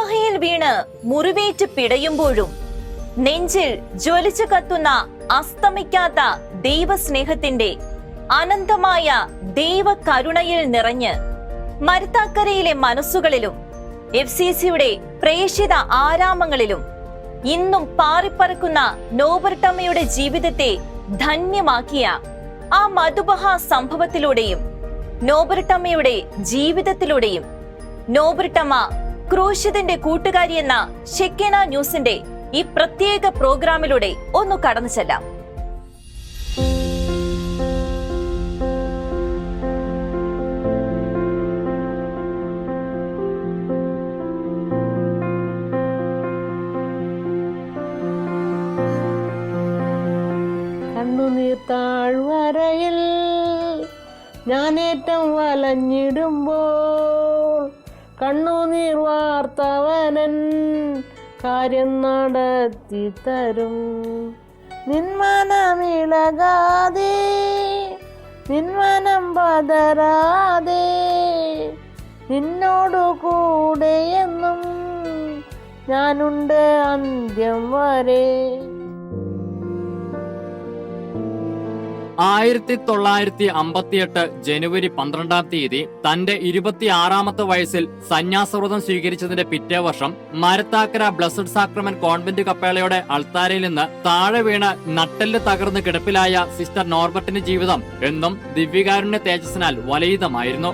മതുബഹയിൽ വീണ് മുറിവേറ്റ് പിടയുമ്പോഴും നെഞ്ചിൽ ജ്വലിച്ചു കത്തുന്ന അസ്തമിക്കാത്ത ദൈവസ്നേഹത്തിന്റെ അനന്തമായ ദൈവകരുണയിൽ നിറഞ്ഞ് മരുത്താക്കരയിലെ മനസ്സുകളിലും എഫ് സി സിയുടെ പ്രേക്ഷിത ആരാമങ്ങളിലും ഇന്നും പാറിപ്പറക്കുന്ന നോബർട്ടമ്മയുടെ ജീവിതത്തെ ധന്യമാക്കിയ ആ മധുബഹ സംഭവത്തിലൂടെയും നോബർട്ടമ്മയുടെ ജീവിതത്തിലൂടെയും നോബർട്ടമ്മ ക്രൂശിതന്റെ കൂട്ടുകാരി എന്ന ഷെക്കേന ന്യൂസിന്റെ ഈ പ്രത്യേക പ്രോഗ്രാമിലൂടെ ഒന്ന് കടന്നു ചെല്ലാം. താഴ്വരയിൽ ഞാനേറ്റം വലഞ്ഞിടുമ്പോൾ കണ്ണുനീർ വാർത്തവനൻ കാര്യം നടത്തി തരും. നിന്മനമിളകാതെ നിന്മനം പതരാതെ നിന്നോടു കൂടെ എന്നും ഞാനുണ്ട് അന്ത്യം വരെ. ആയിരത്തി തൊള്ളായിരത്തി അമ്പത്തിയെട്ട് ജനുവരി പന്ത്രണ്ടാം തീയതി തന്റെ ഇരുപത്തിയാറാമത്തെ വയസ്സിൽ സന്യാസവ്രതം സ്വീകരിച്ചതിന്റെ പിറ്റേ വർഷം മരത്താക്കര ബ്ലസഡ് സാക്രമൻ കോൺവെന്റ് കപ്പേളയുടെ അൾത്താരയിൽ നിന്ന് താഴെ വീണ് നട്ടെല്ല് തകർന്ന് കിടപ്പിലായ സിസ്റ്റർ നോർബർട്ടിന്റെ ജീവിതം എന്നും ദിവ്യകാരുണ്യ തേജസ്സിനാൽ വലയിതമായിരുന്നു.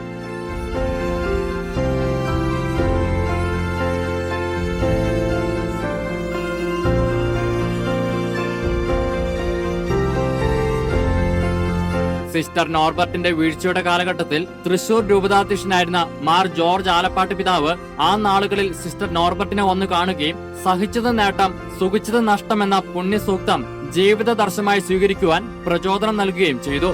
സിസ്റ്റർ നോർബർട്ടിന്റെ വീഴ്ചയുടെ കാലഘട്ടത്തിൽ തൃശൂർ രൂപതാധ്യക്ഷനായിരുന്ന മാർ ജോർജ് ആലപ്പാട്ട് പിതാവ് ആ നാളുകളിൽ സിസ്റ്റർ നോർബർട്ടിനെ വന്നു കാണുകയും സഹിച്ചത് നേട്ടം സുഖിച്ചത് നഷ്ടം എന്ന പുണ്യസൂക്തം ജീവിത ദർശനമായി സ്വീകരിക്കുവാൻ പ്രചോദനം നൽകുകയും ചെയ്തു.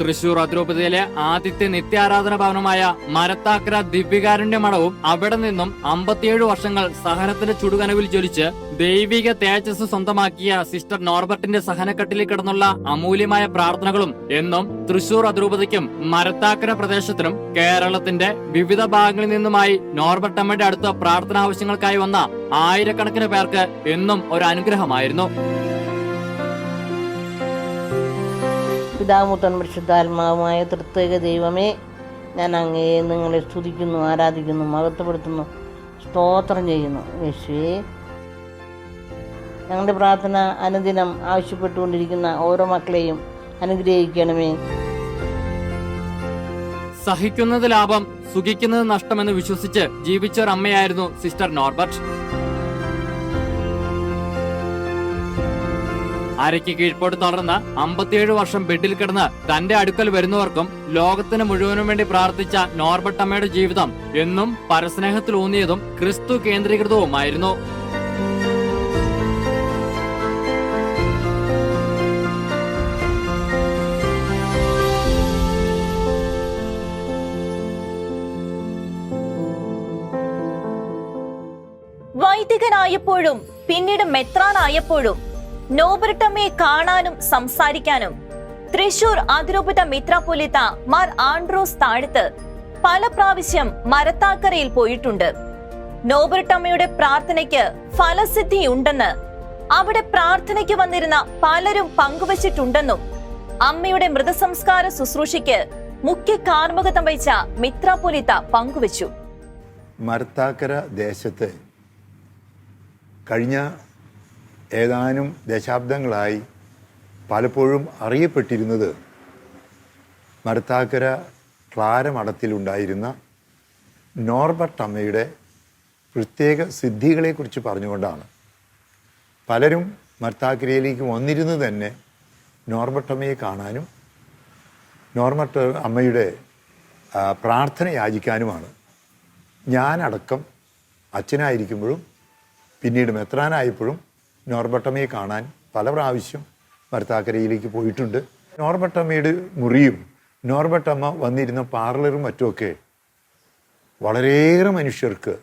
തൃശൂർ അതിരൂപതയിലെ ആദ്യത്തെ നിത്യാരാധന ഭവനമായ മരത്താക്കര ദിവ്യകാരുണ്യ മഠവും അവിടെ നിന്നും അമ്പത്തിയേഴ് വർഷങ്ങൾ സഹനത്തിന്റെ ചുടുകനവിൽ ജ്വലിച്ച് ദൈവിക തേജസ് സ്വന്തമാക്കിയ സിസ്റ്റർ നോർബർട്ടിന്റെ സഹനക്കെട്ടിൽ കിടന്നുള്ള അമൂല്യമായ പ്രാർത്ഥനകളും എന്നും തൃശൂർ അതിരൂപതയ്ക്കും മരത്താക്കര പ്രദേശത്തിനും കേരളത്തിന്റെ വിവിധ ഭാഗങ്ങളിൽ നിന്നുമായി നോർബർട്ടമ്മയുടെ അടുത്ത പ്രാർത്ഥനാവശ്യങ്ങൾക്കായി വന്ന ആയിരക്കണക്കിന് പേർക്ക് എന്നും ഒരു അനുഗ്രഹമായിരുന്നു. പിതാമുത്തൻ പരിശുദ്ധാത്മാവുമായ തൃത്യേക ദൈവമേ ഞാൻ അങ്ങയെ നിങ്ങളെ സ്തുതിക്കുന്നു ആരാധിക്കുന്നു മഹത്വപ്പെടുത്തുന്നു സ്തോത്രം ചെയ്യുന്നു. യേശുവേ ഞങ്ങളുടെ പ്രാർത്ഥന അനുദിനം ആവശ്യപ്പെട്ടുകൊണ്ടിരിക്കുന്ന ഓരോ മക്കളെയും അനുഗ്രഹിക്കണമേ. സഹിക്കുന്നത് ലാഭം സുഖിക്കുന്നത് നഷ്ടമെന്ന് വിശ്വസിച്ച് ജീവിച്ച ഒരു അമ്മയായിരുന്നു സിസ്റ്റർ നോർബർട്ട്. അരയ്ക്ക് കീഴ്പോട്ട് തുടർന്ന് അമ്പത്തിയേഴ് വർഷം ബെഡിൽ കിടന്ന് തന്റെ അടുക്കൽ വരുന്നവർക്കും ലോകത്തിന് മുഴുവനും വേണ്ടി പ്രാർത്ഥിച്ച നോർബട്ടമ്മയുടെ ജീവിതം എന്നും പരസ്നേഹത്തിൽ ഊന്നിയതും ക്രിസ്തു കേന്ദ്രീകൃതവുമായിരുന്നു. വൈദികനായപ്പോഴും പിന്നീട് മെത്രാനായപ്പോഴും നോബർട്ടമ്മയെ കാണാനും സംസാരിക്കാനും തൃശൂർ അതിരൂപത മിത്രാപൊലിത്ത മാർ ആൻഡ്രോസ് താഴത്ത് പല പ്രാവശ്യം മരത്താക്കരയിൽ പോയിട്ടുണ്ട്. നോബർട്ടമ്മയുടെ പ്രാർത്ഥനയ്ക്ക് ഫലസിദ്ധിയുണ്ടെന്ന് അവിടെ പ്രാർത്ഥനയ്ക്ക് വന്നിരുന്ന പലരും പങ്കുവച്ചിട്ടുണ്ടെന്നും അമ്മയുടെ മൃതസംസ്കാര ശുശ്രൂഷയ്ക്ക് മുഖ്യ കാർമ്മകത്വം വഹിച്ച മിത്രാപൊലിത്ത പങ്കുവച്ചു. മർത്താക്കര ദേശത്ത് കഴിഞ്ഞ ഏതാനും ദശാബ്ദങ്ങളായി പലപ്പോഴും അറിയപ്പെട്ടിരുന്നത് മരത്താക്കര ക്ലാരമഠത്തിലുണ്ടായിരുന്ന നോർബർട്ട് അമ്മയുടെ പ്രത്യേക സിദ്ധികളെക്കുറിച്ച് പറഞ്ഞുകൊണ്ടാണ്. പലരും മർത്താക്കരയിലേക്ക് വന്നിരുന്നു തന്നെ നോർബർട്ട് അമ്മയെ കാണാനും നോർമട്ട് അമ്മയുടെ പ്രാർത്ഥന യാചിക്കാനുമാണ്. ഞാനടക്കം അച്ഛനായിരിക്കുമ്പോഴും പിന്നീട് മെത്രാനായപ്പോഴും നോർബട്ടമ്മയെ കാണാൻ പല പ്രാവശ്യം ഭർത്താക്കരയിലേക്ക് പോയിട്ടുണ്ട്. നോർബട്ടമ്മയുടെ മുറിയും നോർബട്ടമ്മ വന്നിരുന്ന പാർലറും മറ്റുമൊക്കെ വളരെയേറെ മനുഷ്യർക്ക്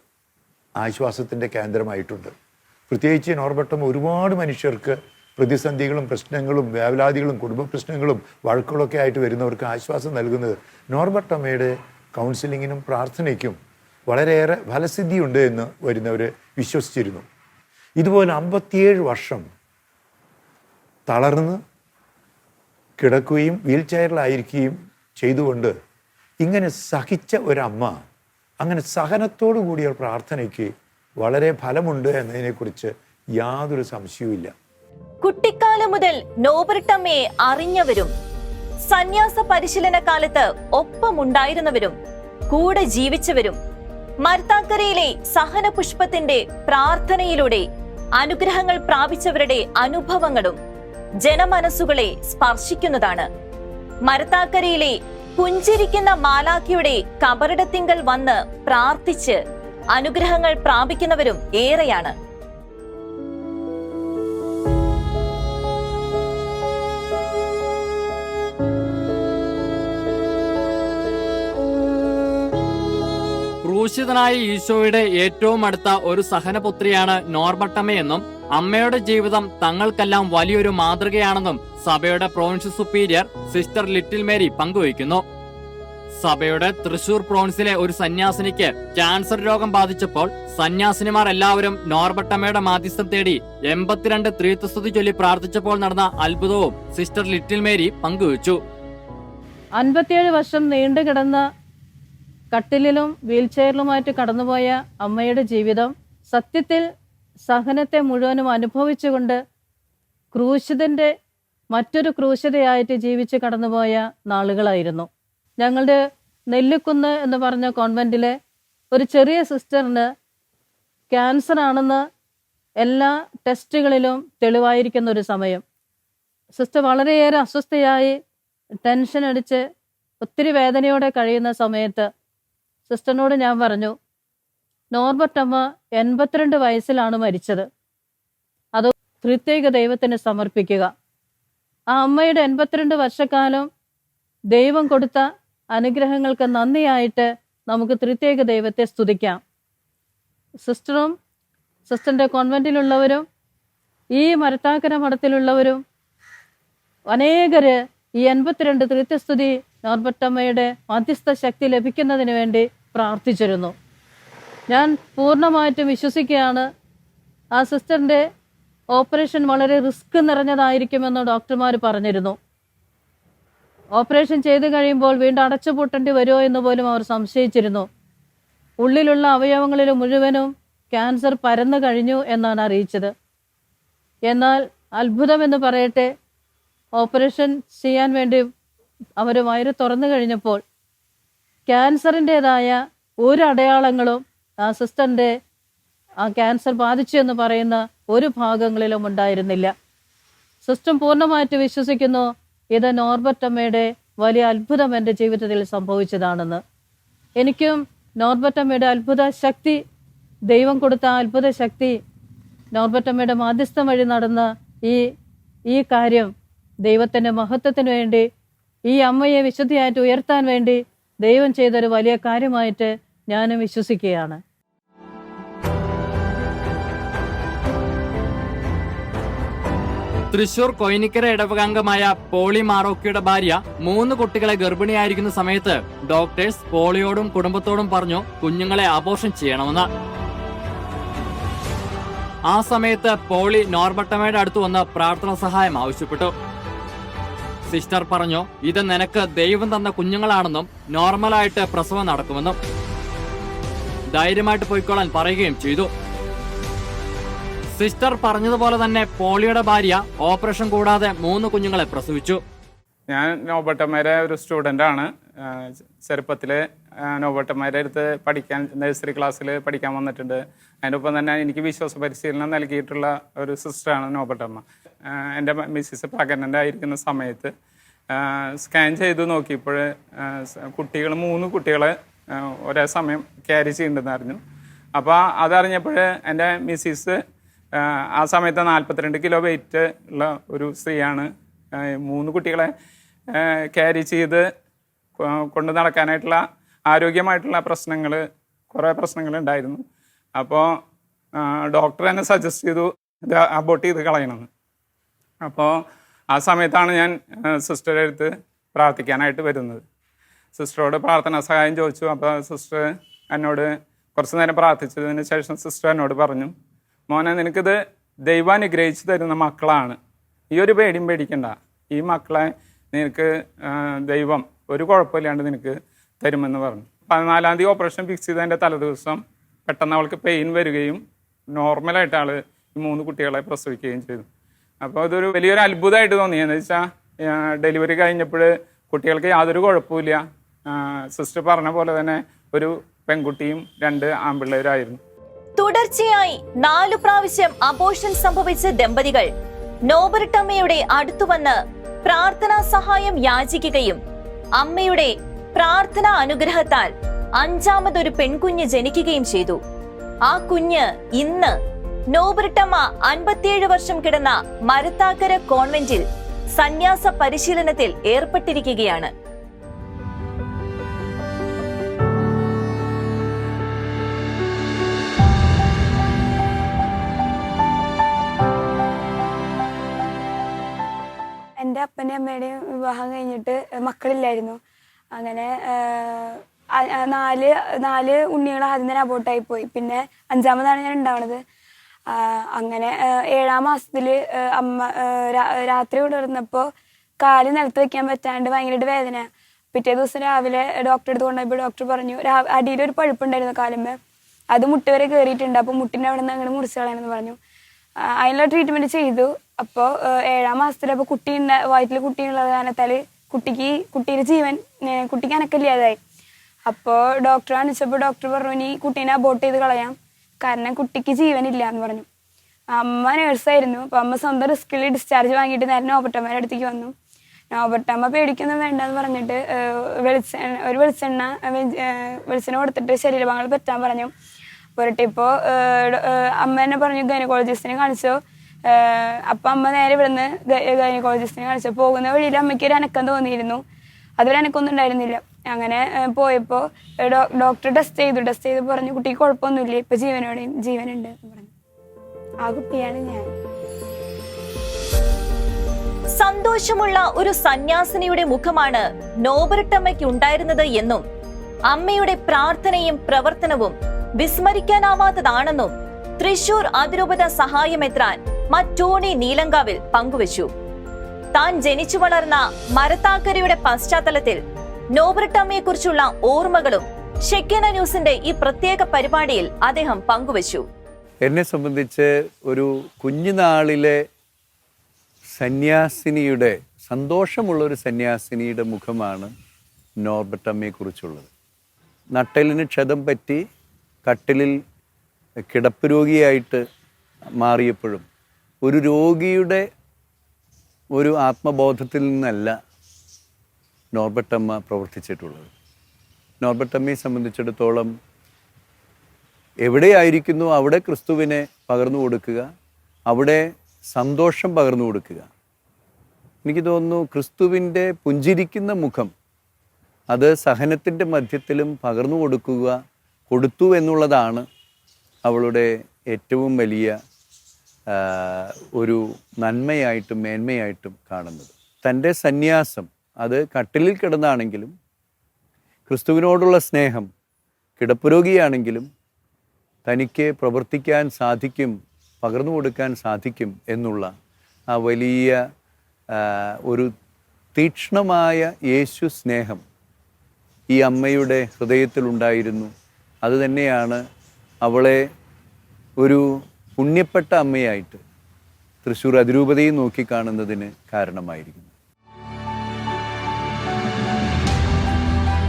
ആശ്വാസത്തിന്റെ കേന്ദ്രമായിട്ടുണ്ട്. പ്രത്യേകിച്ച് നോർബട്ടമ്മ ഒരുപാട് മനുഷ്യർക്ക് പ്രതിസന്ധികളും പ്രശ്നങ്ങളും വേവലാതികളും കുടുംബ പ്രശ്നങ്ങളും വഴക്കുകളൊക്കെ ആയിട്ട് വരുന്നവർക്ക് ആശ്വാസം നൽകുന്നത് നോർബട്ടമ്മയുടെ കൗൺസിലിങ്ങിനും പ്രാർത്ഥനയ്ക്കും വളരെയേറെ ഫലസിദ്ധിയുണ്ട് എന്ന് വരുന്നവർ വിശ്വസിച്ചിരുന്നു. ഇതുപോലെ അമ്പത്തിയേഴ് വർഷം തളർന്ന് കിടക്കുകയും വീൽ ചെയറിലായിരിക്കുകയും ചെയ്തുകൊണ്ട് ഇങ്ങനെ സഹിച്ച ഒരമ്മ അങ്ങനെ സഹനത്തോടു കൂടിയ പ്രാർത്ഥനയ്ക്ക് വളരെ ഫലമുണ്ട് എന്നതിനെക്കുറിച്ച് യാതൊരു സംശയവുമില്ല. കുട്ടിക്കാലം മുതൽ നോബർട്ടമ്മയെ അറിഞ്ഞവരും സന്യാസ പരിശീലന കാലത്ത് ഒപ്പമുണ്ടായിരുന്നവരും കൂടെ ജീവിച്ചവരും മർത്താക്കരയിലെ സഹന പുഷ്പത്തിന്റെ പ്രാർത്ഥനയിലൂടെ അനുഗ്രഹങ്ങൾ പ്രാപിച്ചവരുടെ അനുഭവങ്ങളും ജനമനസ്സുകളെ സ്പർശിക്കുന്നതാണ്. മരത്താക്കരയിലെ പുഞ്ചിരിക്കുന്ന മാലാഖിയുടെ കബറിടത്തിങ്കൽ വന്ന് പ്രാർത്ഥിച്ച് അനുഗ്രഹങ്ങൾ പ്രാപിക്കുന്നവരും ഏറെയാണ്. ക്രൂശിതനായ ഈശോയുടെ ഏറ്റവും അടുത്ത ഒരു സഹനപുത്രിയാണ് നോർബട്ടമ്മയെന്നും അമ്മയുടെ ജീവിതം തങ്ങൾക്കെല്ലാം വലിയൊരു മാതൃകയാണെന്നും സഭയുടെ provincial superior sister Little Mary പങ്കുവയ്ക്കുന്നു. സഭയുടെ തൃശൂർ പ്രോവിൻസിലെ ഒരു സന്യാസിനിക്ക് ക്യാൻസർ രോഗം ബാധിച്ചപ്പോൾ സന്യാസിനിമാർ എല്ലാവരും നോർബട്ടമ്മയുടെ മാധ്യസ്ഥം തേടി എൺപത്തിരണ്ട് ത്രീത്വസ്തുതി ചൊല്ലി പ്രാർത്ഥിച്ചപ്പോൾ നടന്ന അത്ഭുതവും സിസ്റ്റർ ലിറ്റിൽ മേരി പങ്കുവച്ചു. അൻപത്തിയേഴ് വർഷം നീണ്ടു കിടന്ന കട്ടിലിലും വീൽചെയറിലുമായിട്ട് കടന്നുപോയ അമ്മയുടെ ജീവിതം സത്യത്തിൽ സഹനത്തെ മുഴുവനും അനുഭവിച്ചുകൊണ്ട് ക്രൂശിതന്റെ മറ്റൊരു ക്രൂശതയായിട്ട് ജീവിച്ച് കടന്നുപോയ നാളുകളായിരുന്നു. ഞങ്ങളുടെ നെല്ലിക്കുന്ന് എന്ന് പറഞ്ഞ കോൺവെന്റിലെ ഒരു ചെറിയ സിസ്റ്ററിന് ക്യാൻസർ ആണെന്ന് എല്ലാ ടെസ്റ്റുകളിലും തെളിവായിരിക്കുന്ന ഒരു സമയം. സിസ്റ്റർ വളരെയേറെ അസ്വസ്ഥയായി ടെൻഷൻ അടിച്ച് ഒത്തിരി വേദനയോടെ കഴിയുന്ന സമയത്ത് സിസ്റ്ററിനോട് ഞാൻ പറഞ്ഞു നോർബർട്ടമ്മ എൺപത്തിരണ്ട് വയസ്സിലാണ് മരിച്ചത്. അത് പ്രത്യേക ദൈവത്തിന് സമർപ്പിക്കുക. ആ അമ്മയുടെ എൺപത്തിരണ്ട് വർഷക്കാലം ദൈവം കൊടുത്ത അനുഗ്രഹങ്ങൾക്ക് നന്ദിയായിട്ട് നമുക്ക് ത്രിത്യേക ദൈവത്തെ സ്തുതിക്കാം. സിസ്റ്ററും സിസ്റ്ററിന്റെ കോൺവെന്റിലുള്ളവരും ഈ മരത്താക്കര മഠത്തിലുള്ളവരും അനേകര് ഈ എൺപത്തിരണ്ട് തൃത്യസ്തുതി നോർബർട്ടമ്മയുടെ മധ്യസ്ഥ ശക്തി ലഭിക്കുന്നതിന് വേണ്ടി പ്രാർത്ഥിച്ചിരുന്നു. ഞാൻ പൂർണമായിട്ടും വിശ്വസിക്കുകയാണ് ആ സിസ്റ്ററിന്റെ ഓപ്പറേഷൻ വളരെ റിസ്ക് നിറഞ്ഞതായിരിക്കുമെന്ന് ഡോക്ടർമാർ പറഞ്ഞിരുന്നു. ഓപ്പറേഷൻ ചെയ്തു കഴിയുമ്പോൾ വീണ്ടും അടച്ചുപൂട്ടേണ്ടി വരുമോ എന്ന് പോലും അവർ സംശയിച്ചിരുന്നു. ഉള്ളിലുള്ള അവയവങ്ങളിൽ മുഴുവനും ക്യാൻസർ പരന്നു കഴിഞ്ഞു എന്നാണ് അറിയിച്ചത്. എന്നാൽ അത്ഭുതമെന്ന് പറയട്ടെ ഓപ്പറേഷൻ ചെയ്യാൻ വേണ്ടി അവർ വയറ് തുറന്നു കഴിഞ്ഞപ്പോൾ ക്യാൻസറിന്റെതായ ഒരു അടയാളങ്ങളും സിസ്റ്ററിന്റെ ആ ക്യാൻസർ ബാധിച്ചു എന്ന് പറയുന്ന ഒരു ഭാഗങ്ങളിലും ഉണ്ടായിരുന്നില്ല. സിസ്റ്റം പൂർണമായിട്ട് വിശ്വസിക്കുന്നു ഇത് നോർബർട്ട് അമ്മയുടെ വലിയ അത്ഭുതം എന്റെ ജീവിതത്തിൽ സംഭവിച്ചതാണെന്ന്. എനിക്കും നോർബർട്ട് അമ്മയുടെ അത്ഭുത ശക്തി ദൈവം കൊടുത്ത അത്ഭുത ശക്തി നോർബർട്ട് അമ്മയുടെ മാധ്യസ്ഥം വഴി നടന്ന ഈ ഈ കാര്യം ദൈവത്തിന്റെ മഹത്വത്തിന് വേണ്ടി ഈ അമ്മയെ വിശുദ്ധിയായിട്ട് ഉയർത്താൻ വേണ്ടി ദൈവം ചെയ്തൊരു വലിയ കാര്യമായിട്ട് ഞാനും വിശ്വസിക്കുകയാണ്. തൃശൂർ കൊയിനിക്കര ഇടവകാംഗമായ പോളി മാറോക്കിയുടെ ഭാര്യ മൂന്ന് കുട്ടികളെ ഗർഭിണിയായിരിക്കുന്ന സമയത്ത് ഡോക്ടേഴ്സ് പോളിയോടും കുടുംബത്തോടും പറഞ്ഞു കുഞ്ഞുങ്ങളെ അബോർഷൻ ചെയ്യണമെന്ന്. ആ സമയത്ത് പോളി നോർബട്ടമ്മയുടെ അടുത്ത് വന്ന് പ്രാർത്ഥന സഹായം ആവശ്യപ്പെട്ടു. സിസ്റ്റർ പറഞ്ഞു ഇത് നിനക്ക് ദൈവം തന്ന കുഞ്ഞുങ്ങളാണെന്നും നോർമലായിട്ട് പ്രസവം നടക്കുമെന്നും ധൈര്യമായിട്ട് പോയിക്കോളാൻ പറയുകയും ചെയ്തു. സിസ്റ്റർ പറഞ്ഞതുപോലെ തന്നെ പോളിയുടെ ഭാര്യ ഓപ്പറേഷൻ കൂടാതെ മൂന്ന് കുഞ്ഞുങ്ങളെ പ്രസവിച്ചു. ഞാൻ നോബട്ടമ്മയുടെ ഒരു സ്റ്റുഡന്റ് ആണ്. ചെറുപ്പത്തിൽ നോബട്ടമ്മയുടെ അടുത്ത് പഠിക്കാൻ നഴ്സറി ക്ലാസ്സിൽ പഠിക്കാൻ വന്നിട്ടുണ്ട്. അതിന്റെ ഒപ്പം തന്നെ എനിക്ക് വിശ്വാസ പരിശീലനം നൽകിയിട്ടുള്ള ഒരു സിസ്റ്ററാണ് നോബട്ടമ്മ. എന്റെ മിസ്സിസ് പ്രഗ്നന്റ് ആയിരിക്കുന്ന സമയത്ത് സ്കാൻ ചെയ്ത് നോക്കിയപ്പോൾ കുട്ടികൾ മൂന്ന് കുട്ടികളെ ഒരേ സമയം ക്യാരി ചെയ്യുന്നുണ്ടെന്ന് അറിഞ്ഞു. അപ്പോൾ അതറിഞ്ഞപ്പോൾ എന്റെ മിസ്സിസ് ആ സമയത്ത് നാൽപ്പത്തിരണ്ട് കിലോ വെയിറ്റ് ഉള്ള ഒരു സ്ത്രീയാണ് മൂന്ന് കുട്ടികളെ ക്യാരി ചെയ്ത് കൊണ്ടു നടക്കാനായിട്ടുള്ള ആരോഗ്യമായിട്ടുള്ള പ്രശ്നങ്ങൾ കുറേ പ്രശ്നങ്ങൾ ഉണ്ടായിരുന്നു അപ്പോൾ ഡോക്ടർ എന്നെ സജസ്റ്റ് ചെയ്തു അബോട്ട് ചെയ്ത് കളയണമെന്ന്. അപ്പോൾ ആ സമയത്താണ് ഞാൻ സിസ്റ്ററെ അടുത്ത് പ്രാർത്ഥിക്കാനായിട്ട് വരുന്നത്. സിസ്റ്ററോട് പ്രാർത്ഥന സഹായം ചോദിച്ചു. അപ്പോൾ സിസ്റ്റർ എന്നോട് കുറച്ച് നേരം പ്രാർത്ഥിച്ചതിന് ശേഷം സിസ്റ്റർ എന്നോട് പറഞ്ഞു മോനെ നിനക്കിത് ദൈവം അനുഗ്രഹിച്ചു തരുന്ന മക്കളാണ്. ഈ ഒരു പേടിയും പേടിക്കണ്ട. ഈ മക്കളെ നിനക്ക് ദൈവം ഒരു കുഴപ്പമില്ലാണ്ട് നിനക്ക് തരുമെന്ന് പറഞ്ഞു. പതിനാലാം തീയതി ഓപ്പറേഷൻ ഫിക്സ് ചെയ്തതിന്റെ തലേദിവസം പെട്ടെന്ന് അവൾക്ക് പെയിൻ വരികയും നോർമലായിട്ട് ആൾ ഈ മൂന്ന് കുട്ടികളെ പ്രസവിക്കുകയും ചെയ്തു. അപ്പോൾ അതൊരു വലിയൊരു അത്ഭുതമായിട്ട് തോന്നി. എന്ന് വെച്ചാൽ ഡെലിവറി കഴിഞ്ഞപ്പോൾ കുട്ടികൾക്ക് യാതൊരു കുഴപ്പമില്ല സിസ്റ്റർ പറഞ്ഞ പോലെ തന്നെ ഒരു പെൺകുട്ടിയും രണ്ട് ആൺപിള്ളേരായിരുന്നു. തുടർച്ചയായി നാലു പ്രാവശ്യം അബോഷൻ സംഭവിച്ച ദമ്പതികൾ നോബർട്ടമ്മയുടെ അടുത്തുവന്ന് പ്രാർത്ഥനാ സഹായം യാചിക്കുകയും അമ്മയുടെ പ്രാർത്ഥനാ അനുഗ്രഹത്താൽ അഞ്ചാമതൊരു പെൺകുഞ്ഞ് ജനിക്കുകയും ചെയ്തു. ആ കുഞ്ഞ് ഇന്ന് നോബർട്ടമ്മ അൻപത്തിയേഴ് വർഷം കിടന്ന മരത്താക്കര കോൺവെന്റിൽ സന്യാസ പരിശീലനത്തിൽ ഏർപ്പെട്ടിരിക്കുകയാണ്. എന്റെ അപ്പന്റെയും അമ്മയുടെയും വിവാഹം കഴിഞ്ഞിട്ട് മക്കളില്ലായിരുന്നു. അങ്ങനെ നാല് നാല് ഉണ്ണികൾ ആദ്യം തന്നെ അബോട്ടായി പോയി. പിന്നെ അഞ്ചാമതാണ് ഞാൻ ഉണ്ടാവണത്. അങ്ങനെ ഏഴാം മാസത്തിൽ അമ്മ രാത്രി ഉണർന്നപ്പോൾ കാൽ നിലത്ത് വെക്കാൻ പറ്റാണ്ട് ഭയങ്കരമായിട്ട് വേദന. പിറ്റേ ദിവസം രാവിലെ ഡോക്ടറെ അടുത്ത് കൊണ്ടുപോയപ്പോൾ ഡോക്ടർ പറഞ്ഞു അടിയിലൊരു പഴുപ്പുണ്ടായിരുന്നു കാലുമ്പ് അത് മുട്ടി വരെ കയറിയിട്ടുണ്ട് അപ്പോൾ മുട്ടിന്റെ അവിടെ നിന്ന് അങ്ങനെ മുറിച്ച് പറഞ്ഞു. അതിനുള്ള ട്രീറ്റ്മെന്റ് ചെയ്തു. അപ്പോൾ ഏഴാം മാസത്തിൽ അപ്പോൾ കുട്ടി ഉണ്ട- വയറ്റിൽ കുട്ടി ഉള്ളത് കാരണത്താൽ കുട്ടിക്ക് കുട്ടിയുടെ ജീവൻ കുട്ടിക്ക് അനക്കല്ലാതായി അപ്പോൾ ഡോക്ടറെ കാണിച്ചപ്പോൾ ഡോക്ടർ പറഞ്ഞു ഇനി കുട്ടീനെ അബോട്ട് ചെയ്ത് കളയാം. കാരണം കുട്ടിക്ക് ജീവനില്ല എന്ന് പറഞ്ഞു. അമ്മ നേഴ്സായിരുന്നു അപ്പൊ അമ്മ സ്വന്തം റിസ്കിൽ ഡിസ്ചാർജ് വാങ്ങിയിട്ട് നേരെ നോബട്ടമ്മയുടെ അടുത്തേക്ക് വന്നു. നോബട്ടമ്മ പേടിക്കൊന്നും വേണ്ടെന്ന് പറഞ്ഞിട്ട് വെളിച്ചെണ്ണ ഒരു വെളിച്ചെണ്ണ വെളിച്ചെണ്ണ കൊടുത്തിട്ട് ശരീരഭാഗങ്ങൾ പറ്റാൻ പറഞ്ഞു. പുരട്ടിയപ്പോൾ അമ്മ തന്നെ പറഞ്ഞു ഗൈനക്കോളജിസ്റ്റിനെ കാണിച്ചു. അപ്പൊ അമ്മ നേരെ ഇവിടുന്ന് ഗൈനക്കോളജിസ്റ്റിനെ കാണിച്ചു. പോകുന്ന വഴിയിൽ അമ്മയ്ക്ക് ഒരു അനക്കം തോന്നിയിരുന്നു. അതൊരു അനക്കൊന്നും ഉണ്ടായിരുന്നില്ല. അങ്ങനെ പോയപ്പോ പോയപ്പോൾ ഡോക്ടർ ടെസ്റ്റ് ചെയ്തു ടെസ്റ്റ് ചെയ്ത് പറഞ്ഞു കുട്ടി കുഴപ്പമൊന്നുമില്ല. ഇപ്പൊ ജീവനോടെ ജീവനുണ്ട്. എന്ന് പറഞ്ഞു. ആ കുട്ടിയാണ് ഞാൻ. സന്തോഷമുള്ള ഒരു സന്യാസിനിയുടെ മുഖമാണ് നോബർട്ടമ്മയ്ക്ക് ഉണ്ടായിരുന്നത് എന്നും അമ്മയുടെ പ്രാർത്ഥനയും പ്രവർത്തനവും വിസ്മരിക്കാനാവാത്തതാണെന്നും തൃശൂർ അതിരൂപത സഹായമെത്രാൻ മറ്റോണി നീലങ്കാവിൽ പങ്കുവച്ചു. താൻ ജനിച്ചു വളർന്ന മരത്താക്കരയുടെ പശ്ചാത്തലത്തിൽ നോബർട്ടമ്മയെക്കുറിച്ചുള്ള ഓർമ്മകളും ഷെക്കേന ന്യൂസിന്റെ ഈ പ്രത്യേക പരിപാടിയിൽ അദ്ദേഹം പങ്കുവച്ചു. എന്നെ സംബന്ധിച്ച് ഒരു കുഞ്ഞുനാളിലെ സന്യാസിനിയുടെ സന്തോഷമുള്ള ഒരു സന്യാസിനിയുടെ മുഖമാണ് നോർബട്ടമ്മയെക്കുറിച്ചുള്ളത് നട്ടലിന് ക്ഷതം പറ്റി കട്ടിലിൽ കിടപ്പ് രോഗിയായിട്ട് മാറിയപ്പോഴും ഒരു രോഗിയുടെ ഒരു ആത്മബോധത്തിൽ നിന്നല്ല നോർബട്ടമ്മ പ്രവർത്തിച്ചിട്ടുള്ളത്. നോർബട്ടമ്മയെ സംബന്ധിച്ചിടത്തോളം എവിടെയായിരിക്കുന്നു അവിടെ ക്രിസ്തുവിനെ പകർന്നു കൊടുക്കുക? അവിടെ സന്തോഷം പകർന്നു കൊടുക്കുക? എനിക്ക് തോന്നുന്നു ക്രിസ്തുവിന്റെ പുഞ്ചിരിക്കുന്ന മുഖം അത് സഹനത്തിന്റെ മധ്യത്തിലും പകർന്നു കൊടുക്കുക കൊടുത്തു എന്നുള്ളതാണ് അവളുടെ ഏറ്റവും വലിയ ഒരു നന്മയായിട്ടും മേന്മയായിട്ടും കാണുന്നത്. തന്റെ സന്യാസം അത് കട്ടിലിൽ കിടന്നാണെങ്കിലും ക്രിസ്തുവിനോടുള്ള സ്നേഹം കിടപ്പുരോഗിയാണെങ്കിലും തനിക്ക് പ്രവർത്തിക്കാൻ സാധിക്കും പകർന്നു കൊടുക്കാൻ സാധിക്കും എന്നുള്ള ആ വലിയ ഒരു തീക്ഷ്ണമായ യേശു സ്നേഹം ഈ അമ്മയുടെ ഹൃദയത്തിലുണ്ടായിരുന്നു അതുതന്നെയാണ് അവളെ ഒരു പുണ്യപ്പെട്ട അമ്മയായിട്ട് തൃശ്ശൂർ അതിരൂപതയെ നോക്കിക്കാണുന്നതിന് കാരണമായിരിക്കുന്നു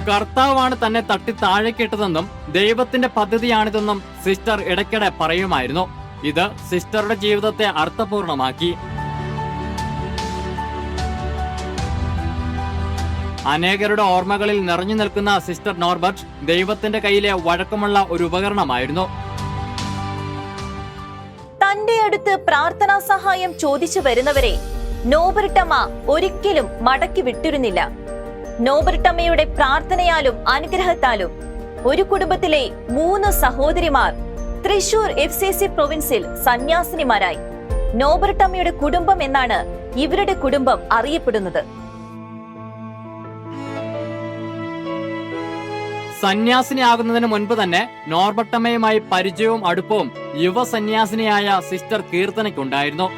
കർത്താവാണ് തന്നെ തട്ടി താഴേക്കിട്ടതെന്നും ദൈവത്തിന്റെ പദ്ധതിയാണിതെന്നും സിസ്റ്റർ ഇടയ്ക്കിടെ പറയുമായിരുന്നു. ഇത് സിസ്റ്ററുടെ ജീവിതത്തെ അർത്ഥപൂർണമാക്കി. അനേകരുടെ ഓർമ്മകളിൽ നിറഞ്ഞു നിൽക്കുന്ന സിസ്റ്റർ നോർബർട്ട് ദൈവത്തിന്റെ കയ്യിലെ വഴക്കമുള്ള ഒരു ഉപകരണമായിരുന്നു. തന്റെ അടുത്ത് പ്രാർത്ഥനാ സഹായം ചോദിച്ചു വരുന്നവരെ നോബർട്ടമ്മ ഒരിക്കലും മടക്കി വിട്ടിരുന്നില്ല. നോബർട്ടമ്മയുടെ പ്രാർത്ഥനയാലും അനുഗ്രഹത്താലും ഒരു കുടുംബത്തിലെ മൂന്ന് സഹോദരിമാർ തൃശൂർ എഫ് സി സി പ്രൊവിൻസിൽ സന്യാസിനിമാരായി. നോബർട്ടമ്മയുടെ കുടുംബം എന്നാണ് ഇവരുടെ കുടുംബം അറിയപ്പെടുന്നത്. സന്യാസിനിയാകുന്നതിന് മുൻപ് തന്നെ നോർബട്ടമ്മയുമായി പരിചയവും അടുപ്പവും യുവസന്യാസിനിയായ സിസ്റ്റർ കീർത്തനയ്ക്കുണ്ടായിരുന്നു.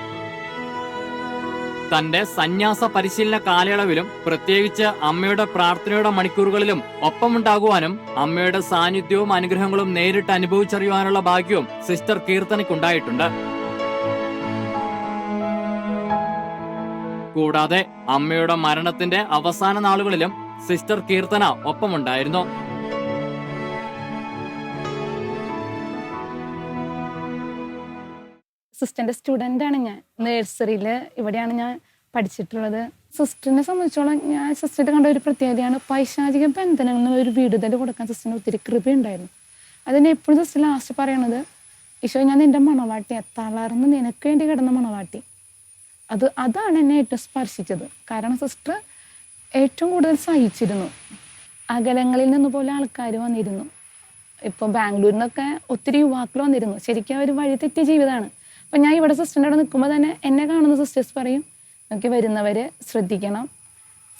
തന്റെ സന്യാസ പരിശീലന കാലയളവിലും പ്രത്യേകിച്ച് അമ്മയുടെ പ്രാർത്ഥനയുടെ മണിക്കൂറുകളിലും ഒപ്പമുണ്ടാകുവാനും അമ്മയുടെ സാന്നിധ്യവും അനുഗ്രഹങ്ങളും നേരിട്ട് അനുഭവിച്ചറിയുവാനുള്ള ഭാഗ്യവും സിസ്റ്റർ കീർത്തനയ്ക്കുണ്ടായിട്ടുണ്ട്. കൂടാതെ അമ്മയുടെ മരണത്തിന്റെ അവസാന നാളുകളിലും സിസ്റ്റർ കീർത്തന ഒപ്പമുണ്ടായിരുന്നു. സിസ്റ്ററിന്റെ ആണ് ഞാൻ. നേഴ്സറിയിൽ ഇവിടെയാണ് ഞാൻ പഠിച്ചിട്ടുള്ളത്. സിസ്റ്ററിനെ സംബന്ധിച്ചോളം ഞാൻ സിസ്റ്ററിന്റെ കണ്ട ഒരു പ്രത്യേകതയാണ് പൈശാചിക ബന്ധനങ്ങൾ എന്നുള്ള ഒരു വിടുതൽ കൊടുക്കാൻ സിസ്റ്ററിന് ഒത്തിരി കൃപയുണ്ടായിരുന്നു. അതിനെ എപ്പോഴും സിസ്റ്റർ ലാസ്റ്റ് പറയണത് ഈശോ ഞാൻ നിന്റെ മണവാട്ടി തളർന്ന് നിനക്ക് വേണ്ടി കിടന്ന മണവാട്ടി. അത് അതാണ് എന്നെ ഏറ്റവും സ്പർശിച്ചത്. കാരണം സിസ്റ്റർ ഏറ്റവും കൂടുതൽ സഹിച്ചിരുന്നു. അകലങ്ങളിൽ നിന്ന് പോലെ ആൾക്കാർ വന്നിരുന്നു. ഇപ്പോൾ ബാംഗ്ലൂരിൽ നിന്നൊക്കെ ഒത്തിരി യുവാക്കൾ വന്നിരുന്നു. ശരിക്കും അവർ വഴി തെറ്റിയ ജീവിതമാണ്. അപ്പം ഞാൻ ഇവിടെ സിസ്റ്ററിന്റെ അവിടെ നിൽക്കുമ്പോൾ തന്നെ എന്നെ കാണുന്ന സിസ്റ്റേഴ്സ് പറയും നോക്കി വരുന്നവര് ശ്രദ്ധിക്കണം.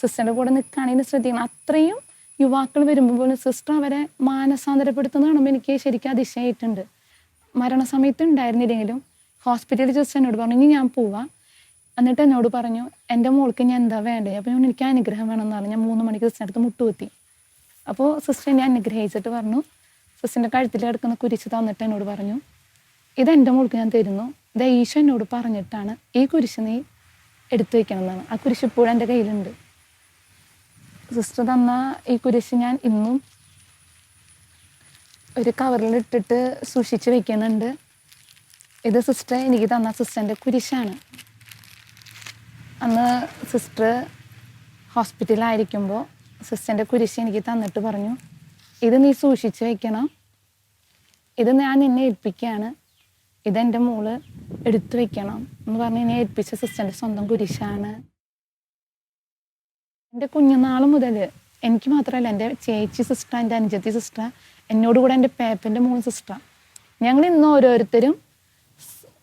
സിസ്റ്ററിന്റെ കൂടെ നിൽക്കുകയാണെങ്കിൽ ശ്രദ്ധിക്കണം. അത്രയും യുവാക്കൾ വരുമ്പോൾ പോലും സിസ്റ്റർ അവരെ മാനസാന്തരപ്പെടുത്തുന്നത് കാണുമ്പോൾ എനിക്ക് ശരിക്കും അതിശയായിട്ടുണ്ട്. മരണസമയത്ത് ഉണ്ടായിരുന്നില്ലെങ്കിലും ഹോസ്പിറ്റലിൽ ജസ്റ്റ് എന്നോട് പറഞ്ഞു ഇനി ഞാൻ പോവാം. എന്നിട്ട് എന്നോട് പറഞ്ഞു എന്റെ മോൾക്ക് ഞാൻ എന്താ വേണ്ടേ? അപ്പോൾ ഞാൻ എനിക്ക് അനുഗ്രഹം വേണമെന്ന് പറഞ്ഞു ഞാൻ മൂന്ന് മണിക്ക് സിസ്റ്റർ അടുത്ത് മുട്ടുകുത്തി. അപ്പോൾ സിസ്റ്റർ എന്നെ അനുഗ്രഹിച്ചിട്ട് പറഞ്ഞു സിസ്റ്ററിന്റെ കഴുത്തിൽ കിടക്കുന്ന കുരിശ് തന്നിട്ട് എന്നോട് പറഞ്ഞു ഇത് എന്റെ മോൾക്ക് ഞാൻ തരുന്നു. ഇത് ഈശോ എന്നോട് പറഞ്ഞിട്ടാണ് ഈ കുരിശ് നീ എടുത്തു വയ്ക്കണം എന്നാണ് ആ കുരിശ് ഇപ്പോഴും എന്റെ കയ്യിലുണ്ട്. സിസ്റ്റർ തന്ന ഈ കുരിശ് ഞാൻ ഇന്നും ഒരു കവറിൽ ഇട്ടിട്ട് സൂക്ഷിച്ച് വെക്കുന്നുണ്ട്. ഇത് സിസ്റ്റർ എനിക്ക് തന്ന സിസ്റ്ററിന്റെ കുരിശാണ്. അന്ന് സിസ്റ്റർ ഹോസ്പിറ്റലായിരിക്കുമ്പോൾ സിസ്റ്ററിന്റെ കുരിശ് എനിക്ക് തന്നിട്ട് പറഞ്ഞു ഇത് നീ സൂക്ഷിച്ച് വെക്കണം. ഇത് ഞാൻ നിന്നെ ഏൽപ്പിക്കുകയാണ്. ഇതെന്റെ മോൾ എടുത്തു വെക്കണം എന്ന് പറഞ്ഞ് എന്നെ ഏൽപ്പിച്ച സിസ്റ്ററിന്റെ സ്വന്തം കുരിശാണ് എന്റെ കുഞ്ഞുനാൾ മുതൽ എനിക്ക് മാത്രമല്ല എന്റെ ചേച്ചി സിസ്റ്റർ എന്റെ അനുജത്തി സിസ്റ്റർ എന്നോട് കൂടെ എന്റെ പേപ്പന്റെ മൂന്ന് സിസ്റ്റർ ഞങ്ങൾ ഇന്ന് ഓരോരുത്തരും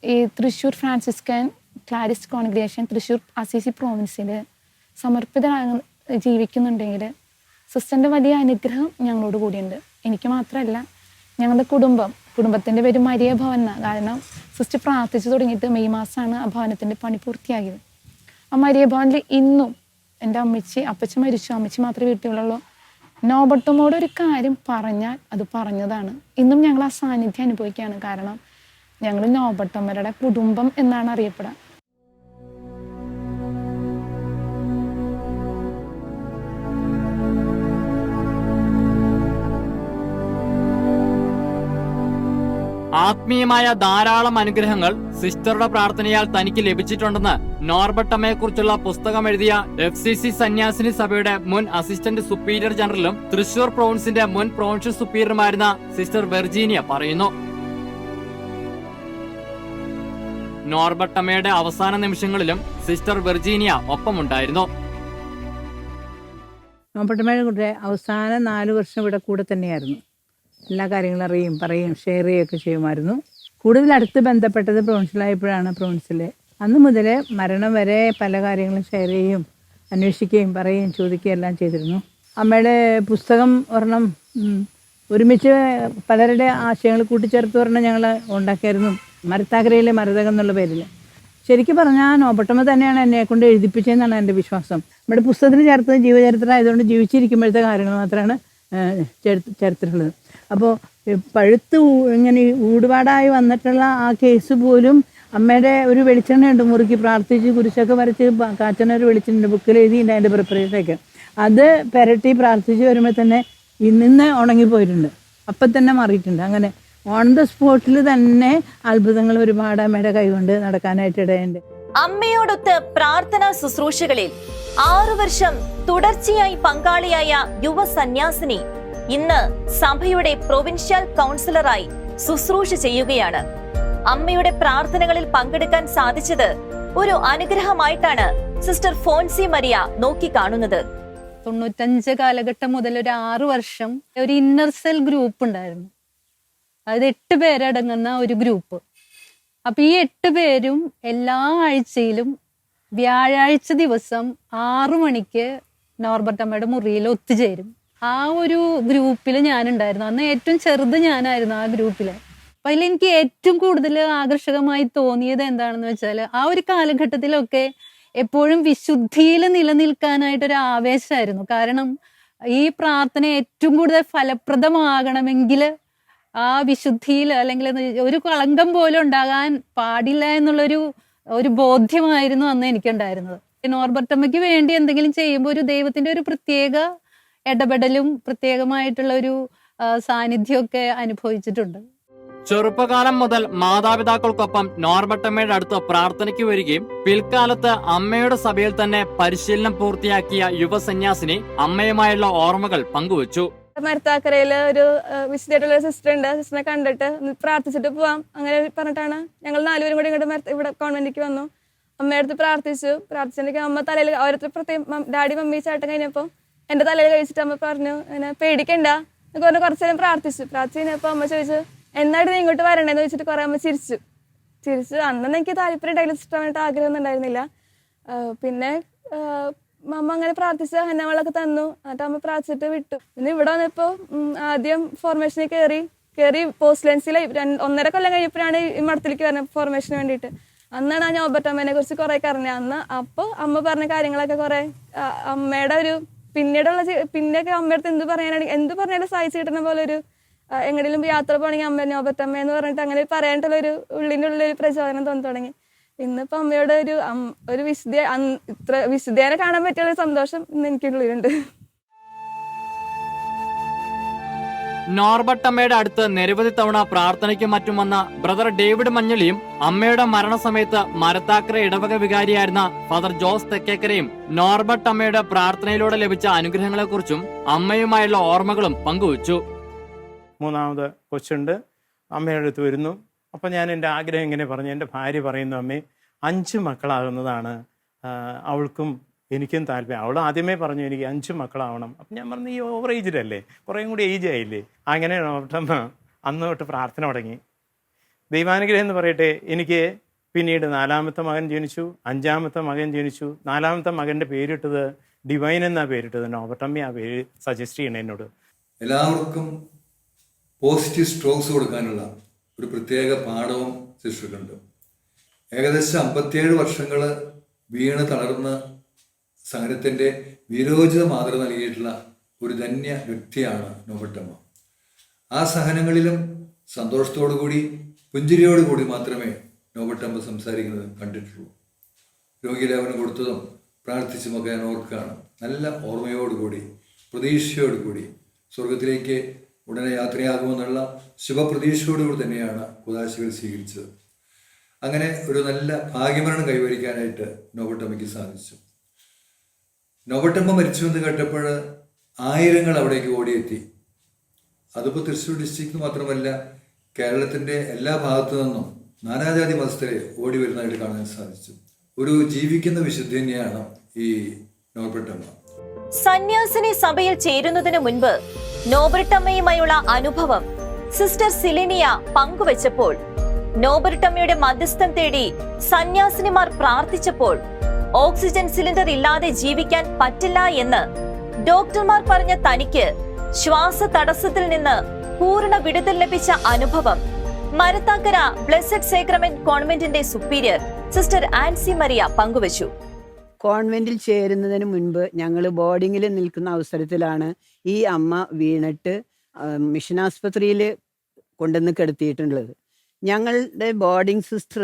ഈ Thrissur Franciscan Clarist congregation Thrissur Assisi പ്രോവിൻസിൽ സമർപ്പിതരാകുന്ന ജീവിക്കുന്നുണ്ടെങ്കിൽ സിസ്റ്ററിന്റെ വലിയ അനുഗ്രഹം ഞങ്ങളോട് കൂടിയുണ്ട്. എനിക്ക് മാത്രമല്ല ഞങ്ങളുടെ കുടുംബം കുടുംബത്തിന്റെ പേര് മരിയ ഭവൻ എന്നാണ് കാരണം സിസ്റ്റർ പ്രാർത്ഥിച്ചു തുടങ്ങിയിട്ട് മെയ് മാസമാണ് ആ ഭവനത്തിന്റെ പണി പൂർത്തിയാക്കിയത്. ആ മരിയ ഭവനിൽ ഇന്നും എന്റെ അമ്മച്ചി അപ്പച്ച മരിച്ചു. അമ്മച്ചി മാത്രമേ വീട്ടിലുള്ളൂ. നോബട്ടുമോട് ഒരു കാര്യം പറഞ്ഞാൽ അത് പറഞ്ഞതാണ്. ഇന്നും ഞങ്ങൾ ആ സാന്നിധ്യം അനുഭവിക്കുകയാണ്. കാരണം ഞങ്ങൾ നോബട്ടമ്മരുടെ കുടുംബം എന്നാണ് അറിയപ്പെടുക. ആത്മീയമായ ധാരാളം അനുഗ്രഹങ്ങൾ സിസ്റ്ററുടെ പ്രാർത്ഥനയാൽ തനിക്ക് ലഭിച്ചിട്ടുണ്ടെന്ന് നോർബട്ടമ്മയെ കുറിച്ചുള്ള പുസ്തകം എഴുതിയ എഫ് സി സി സന്യാസിനി സഭയുടെ മുൻ അസിസ്റ്റന്റ് സുപ്പീരിയർ ജനറലും തൃശൂർ പ്രോവിൻസിന്റെ മുൻ പ്രൊവിൻഷ്യൽ സുപ്പീരിയറുമായിരുന്ന സിസ്റ്റർ വെർജീനിയ പറയുന്നു. നോർബട്ടമ്മയുടെ അവസാന നിമിഷങ്ങളിലും സിസ്റ്റർ വെർജീനിയ ഒപ്പമുണ്ടായിരുന്നു. നോർബട്ടമ്മയുടെ അവസാന നാലു വർഷം ഇവിടെ കൂടെ തന്നെയായിരുന്നു. എല്ലാ കാര്യങ്ങളും അറിയും പറയും ഷെയർ ചെയ്യുകയൊക്കെ ചെയ്യുമായിരുന്നു. കൂടുതൽ അടുത്ത് ബന്ധപ്പെട്ടത് പ്രൊവിൻഷ്യലായപ്പോഴാണ് പ്രൊവിൻഷ്യൽ അന്ന് മുതൽ മരണം വരെ പല കാര്യങ്ങളും ഷെയർ ചെയ്യും അന്വേഷിക്കുകയും പറയുകയും ചോദിക്കുകയും എല്ലാം ചെയ്തിരുന്നു. അമ്മയുടെ പുസ്തകം ഒരെണ്ണം ഒരുമിച്ച് പലരുടെ ആശയങ്ങൾ കൂട്ടിച്ചേർത്ത് ഒരെണ്ണം ഞങ്ങൾ ഉണ്ടാക്കിയായിരുന്നു. മരത്താകരയിലെ മരതകം എന്നുള്ള പേരിൽ ശരിക്കും പറഞ്ഞാൽ നോബട്ടമ്മ തന്നെയാണ് എന്നെ കൊണ്ട് എഴുതിപ്പിച്ചതെന്നാണ് എന്റെ വിശ്വാസം. നമ്മുടെ പുസ്തകത്തിന് ചേർത്തത് ജീവചരിത്രം ആയതുകൊണ്ട് ജീവിച്ചിരിക്കുമ്പോഴത്തെ കാര്യങ്ങൾ മാത്രമാണ് ചേർത്ത് ചേർത്തിട്ടുള്ളത് അപ്പോൾ പഴുത്ത് ഇങ്ങനെ ഊടുപാടായി വന്നിട്ടുള്ള ആ കേസ് പോലും അമ്മയുടെ ഒരു വെളിച്ചെണ്ണയുണ്ട് മുറുക്കി പ്രാർത്ഥിച്ച് കുരിശൊക്കെ വരച്ച് കാച്ചനൊരു വെളിച്ചെണ്ണ ബുക്കിൽ എഴുതിയിട്ടുണ്ട് അതിന്റെ പ്രിപ്പറേഷനൊക്കെ അത് പെരട്ടി പ്രാർത്ഥിച്ച് വരുമ്പോൾ തന്നെ ഇന്ന് ഉണങ്ങിപ്പോയിട്ടുണ്ട്. അപ്പം തന്നെ മാറിയിട്ടുണ്ട്. അങ്ങനെ ഓൺ ദ സ്പോട്ടിൽ തന്നെ അത്ഭുതങ്ങൾ ഒരുപാട് അമ്മയുടെ കൈകൊണ്ട് നടക്കാനായിട്ട് ഇടയുണ്ട്. അമ്മയോടൊത്ത് പ്രാർത്ഥനാ ശുശ്രൂഷകളിൽ ആറു വർഷം തുടർച്ചയായി പങ്കാളിയായ യുവ സന്യാസിനി ഇന്ന് സഭയുടെ പ്രൊവിൻഷ്യൽ കൗൺസിലറായി ശുശ്രൂഷ ചെയ്യുകയാണ്. അമ്മയുടെ പ്രാർത്ഥനകളിൽ പങ്കെടുക്കാൻ സാധിച്ചത് ഒരു അനുഗ്രഹമായിട്ടാണ് സിസ്റ്റർ ഫോൺസി മരിയ നോക്കിക്കാണുന്നത് തൊണ്ണൂറ്റഞ്ച് കാലഘട്ടം മുതൽ ഒരു ആറു വർഷം ഒരു ഇന്നർ സെൽ ഗ്രൂപ്പ് ഉണ്ടായിരുന്നു. അതായത് എട്ട് പേരടങ്ങുന്ന ഒരു ഗ്രൂപ്പ് അപ്പൊ ഈ എട്ട് പേരും എല്ലാ ആഴ്ചയിലും വ്യാഴാഴ്ച ദിവസം ആറു മണിക്ക് നോർബർട്ടമ്മയുടെ മുറിയിൽ ഒത്തുചേരും. ആ ഒരു ഗ്രൂപ്പിൽ ഞാനുണ്ടായിരുന്നു. അന്ന് ഏറ്റവും ചെറുത് ഞാനായിരുന്നു ആ ഗ്രൂപ്പിൽ അപ്പൊ അതിൽ എനിക്ക് ഏറ്റവും കൂടുതൽ ആകർഷകമായി തോന്നിയത് എന്താണെന്ന് വെച്ചാൽ ആ ഒരു കാലഘട്ടത്തിലൊക്കെ എപ്പോഴും വിശുദ്ധിയിൽ നിലനിൽക്കാനായിട്ടൊരു ആവേശമായിരുന്നു കാരണം ഈ പ്രാർത്ഥന ഏറ്റവും കൂടുതൽ ഫലപ്രദമാകണമെങ്കിൽ ആ വിശുദ്ധിയിൽ അല്ലെങ്കിൽ ഒരു കളങ്കം പോലും ഉണ്ടാകാൻ പാടില്ല എന്നുള്ളൊരു ഒരു ബോധ്യമായിരുന്നു അന്ന് എനിക്കുണ്ടായിരുന്നത്. നോർബർട്ടമ്മയ്ക്ക് വേണ്ടി എന്തെങ്കിലും ചെയ്യുമ്പോൾ ഒരു ദൈവത്തിന്റെ ഒരു പ്രത്യേക ഇടപെടലും പ്രത്യേകമായിട്ടുള്ള ഒരു സാന്നിധ്യമൊക്കെ അനുഭവിച്ചിട്ടുണ്ട്. ചെറുപ്പകാലം മുതൽ മാതാപിതാക്കൾക്കൊപ്പം നോർബട്ടമ്മയുടെ അടുത്ത് പ്രാർത്ഥനയ്ക്ക് വരികയും പിൽക്കാലത്ത് അമ്മയുടെ സഭയിൽ തന്നെ പരിശീലനം പൂർത്തിയാക്കിയ യുവസന്യാസിനി അമ്മയുമായുള്ള ഓർമ്മകൾ പങ്കുവച്ചു. മരത്താക്കരയിൽ ഒരു വിശുദ്ധായിട്ടുള്ള സിസ്റ്റർ ഉണ്ട്. സിസ്റ്ററിനെ കണ്ടിട്ട് പ്രാർത്ഥിച്ചിട്ട് പോവാം. അങ്ങനെ പറഞ്ഞിട്ടാണ് ഞങ്ങൾ നാലുപേരും കൂടി ഇങ്ങോട്ട് ഇവിടെ കോൺവെന്റിക്ക് വന്നു. അമ്മയുടെ അടുത്ത് പ്രാർത്ഥിച്ചു. പ്രാർത്ഥിച്ചിട്ടുണ്ടെങ്കിൽ അമ്മ തലയിൽ ഓരോരുത്തർ പ്രത്യേകം ഡാഡി മമ്മി ചേട്ടൻ കഴിഞ്ഞപ്പോൾ എന്റെ തലയിൽ കഴിച്ചിട്ട് അമ്മ പറഞ്ഞു അങ്ങനെ പേടിക്കണ്ട എന്നൊക്കെ പറഞ്ഞു കുറച്ച് നേരം പ്രാർത്ഥിച്ചു. പ്രാർത്ഥിച്ച് കഴിഞ്ഞപ്പോൾ അമ്മ ചോദിച്ചു എന്നായിട്ട് നീ ഇങ്ങോട്ട് വരണേന്ന് ചോദിച്ചിട്ട് കുറേ അമ്മ ചിരിച്ചു. ചിരിച്ചു. അന്നൊന്നും എനിക്ക് താല്പര്യം ഉണ്ടായില്ല ഇഷ്ടമായിട്ട് ആഗ്രഹമൊന്നും ഉണ്ടായിരുന്നില്ല. പിന്നെ അമ്മ അങ്ങനെ പ്രാർത്ഥിച്ച അങ്ങനെ അവളൊക്കെ തന്നു. എന്നിട്ട് അമ്മ പ്രാർത്ഥിച്ചിട്ട് വിട്ടു. പിന്നെ ഇവിടെ വന്നപ്പോൾ ആദ്യം ഫോർമേഷനിൽ കയറി കയറി പോസ്റ്റ് ലെൻസിൽ ഒന്നര കൊല്ലം കഴിഞ്ഞപ്പോഴാണ് ഈ മഠത്തിലേക്ക് വരുന്നത് ഫോർമേഷന് വേണ്ടിയിട്ട്. അന്നാണ് ഞാൻ നോബർട്ടമ്മേനെ കുറിച്ച് കുറെ അറിഞ്ഞത് അന്ന് അപ്പോൾ അമ്മ പറഞ്ഞ കാര്യങ്ങളൊക്കെ കുറെ അമ്മയുടെ ഒരു പിന്നീടുള്ള പിന്നെയൊക്കെ അമ്മയടുത്ത് എന്ത് പറയാനാണെങ്കിൽ എന്ത് പറഞ്ഞാലും സഹായിച്ചു കിട്ടുന്ന പോലെ ഒരു എങ്ങനെയും യാത്ര പോകണമെങ്കിൽ അമ്മ നോബത്തമ്മ എന്ന് പറഞ്ഞിട്ട് അങ്ങനെ പറയാനുള്ള ഒരു ഉള്ളിന്റെ ഉള്ളിൽ ഒരു പ്രചോദനം തോന്നി തുടങ്ങി. ഇന്നിപ്പോ അമ്മയുടെ ഒരു ഒരു വിശുദ്ധ ഇത്ര വിശുദ്ധേനെ കാണാൻ പറ്റിയ സന്തോഷം ഇന്ന് എനിക്കുള്ളിലുണ്ട്. നോർബട്ടമ്മയുടെ അടുത്ത് നിരവധി തവണ പ്രാർത്ഥനയ്ക്കും മറ്റും വന്ന ബ്രദർ ഡേവിഡ് മഞ്ഞളിയും അമ്മയുടെ മരണസമയത്ത് മരത്താക്കര ഇടവക വികാരിയായിരുന്ന ഫാദർ ജോസ് തെക്കേക്കരയും നോർബർട്ട് അമ്മയുടെ പ്രാർത്ഥനയിലൂടെ ലഭിച്ച അനുഗ്രഹങ്ങളെക്കുറിച്ചും അമ്മയുമായുള്ള ഓർമ്മകളും പങ്കുവച്ചു. മൂന്നാമത് കൊച്ചുണ്ട്. അമ്മയുടെ അടുത്ത് വരുന്നു. അപ്പം ഞാൻ എന്റെ ആഗ്രഹം ഇങ്ങനെ പറഞ്ഞു. എന്റെ ഭാര്യ പറയുന്നു അമ്മേ അഞ്ച് മക്കളാകുന്നതാണ് അവൾക്കും എനിക്കും താല്പര്യം. അവൾ ആദ്യമേ പറഞ്ഞു എനിക്ക് അഞ്ച് മക്കളാവണം. അപ്പം ഞാൻ പറഞ്ഞു ഈ ഓവർ ഏജിലല്ലേ കുറേയും കൂടി ഏജ് ആയില്ലേ? അങ്ങനെ അന്ന് തൊട്ട് പ്രാർത്ഥന തുടങ്ങി. ദൈവാനുഗ്രഹം എന്ന് പറയട്ടെ എനിക്ക് പിന്നീട് നാലാമത്തെ മകൻ ജനിച്ചു അഞ്ചാമത്തെ മകൻ ജനിച്ചു. നാലാമത്തെ മകന്റെ പേരിട്ടത് ഡിവൈൻ എന്നാ പേരിട്ടത്. നോബട്ടമ്മ ആ പേര് സജസ്റ്റ് ചെയ്യണേ എന്നോട്. എല്ലാവർക്കും പോസിറ്റീവ് സ്ട്രോക്സ് കൊടുക്കാനുള്ള ഒരു പ്രത്യേക പാഠവും ശിക്ഷക്കുണ്ട് ഏകദേശം അമ്പത്തിയേഴ് വർഷങ്ങൾ വീണ് തളർന്ന് സഹനത്തിന്റെ വീരോചിത മാതൃക നൽകിയിട്ടുള്ള ഒരു ധന്യ വ്യക്തിയാണ് നോബട്ടമ്മ ആ സഹനങ്ങളിലും സന്തോഷത്തോടു കൂടി പുഞ്ചിരിയോടു കൂടി മാത്രമേ നോബട്ടമ്മ സംസാരിക്കുന്നത് കണ്ടിട്ടുള്ളൂ. രോഗിലേവനം കൊടുത്തതും പ്രാർത്ഥിച്ചുമൊക്കെ ഞാൻ ഓർക്കുകയാണ്. നല്ല ഓർമ്മയോടുകൂടി പ്രതീക്ഷയോടുകൂടി സ്വർഗത്തിലേക്ക് ഉടനെ യാത്രയാകുമെന്നുള്ള ശുഭപ്രതീക്ഷയോടുകൂടി തന്നെയാണ് കുദാശികൾ സ്വീകരിച്ചത്. അങ്ങനെ ഒരു നല്ല ഭാഗ്യമരണം കൈവരിക്കാനായിട്ട് നോബട്ടമ്മയ്ക്ക് സാധിച്ചു. നോബട്ടമ്മ മരിച്ചു എന്ന് കേട്ടപ്പോൾ ആയിരങ്ങൾ അവിടേക്ക് ഓടിയെത്തി. അതിപ്പോൾ തൃശ്ശൂർ ഡിസ്ട്രിക്റ്റ് മാത്രമല്ല കേരളത്തിന്റെ എല്ലാ ഭാഗത്തു നിന്നും നാനാജാതി മതസ്ഥരെ ഓടി വരുന്നതായിട്ട് കാണാൻ സാധിച്ചു. ഒരു ജീവിക്കുന്ന വിശുദ്ധി തന്നെയാണ് ഈ നോവട്ടമ്മ സന്യാസിനി സഭയിൽ ചേരുന്നതിന് മുൻപ് നോബർട്ടമ്മയുമായുള്ള അനുഭവം സിസ്റ്റർ സിലിനിയ പങ്കുവച്ചപ്പോൾ നോബർട്ടമ്മയുടെ മധ്യസ്ഥം തേടി സന്യാസിനിമാർ പ്രാർത്ഥിച്ചപ്പോൾ ഓക്സിജൻ സിലിണ്ടർ ഇല്ലാതെ ജീവിക്കാൻ പറ്റില്ല എന്ന് ഡോക്ടർമാർ പറഞ്ഞ തനിക്ക് ശ്വാസ തടസ്സത്തിൽ നിന്ന് പൂർണ വിടുതൽ ലഭിച്ച അനുഭവം. മരത്താക്കര ബ്ലെസഡ് സേക്രമെന്റ് കോൺവെന്റിന്റെ സുപ്പീരിയർ സിസ്റ്റർ ആൻസി മരിയ പങ്കുവച്ചു. കോൺവെന്റിൽ ചേരുന്നതിന് മുൻപ് ഞങ്ങൾ ബോർഡിങ്ങിൽ നിൽക്കുന്ന അവസരത്തിലാണ് ഈ അമ്മ വീണിട്ട് മിഷൻ ആസ്പത്രിയിൽ കൊണ്ടുവന്ന് കിടത്തിയിട്ടുള്ളത്. ഞങ്ങളുടെ ബോർഡിംഗ് സിസ്റ്റർ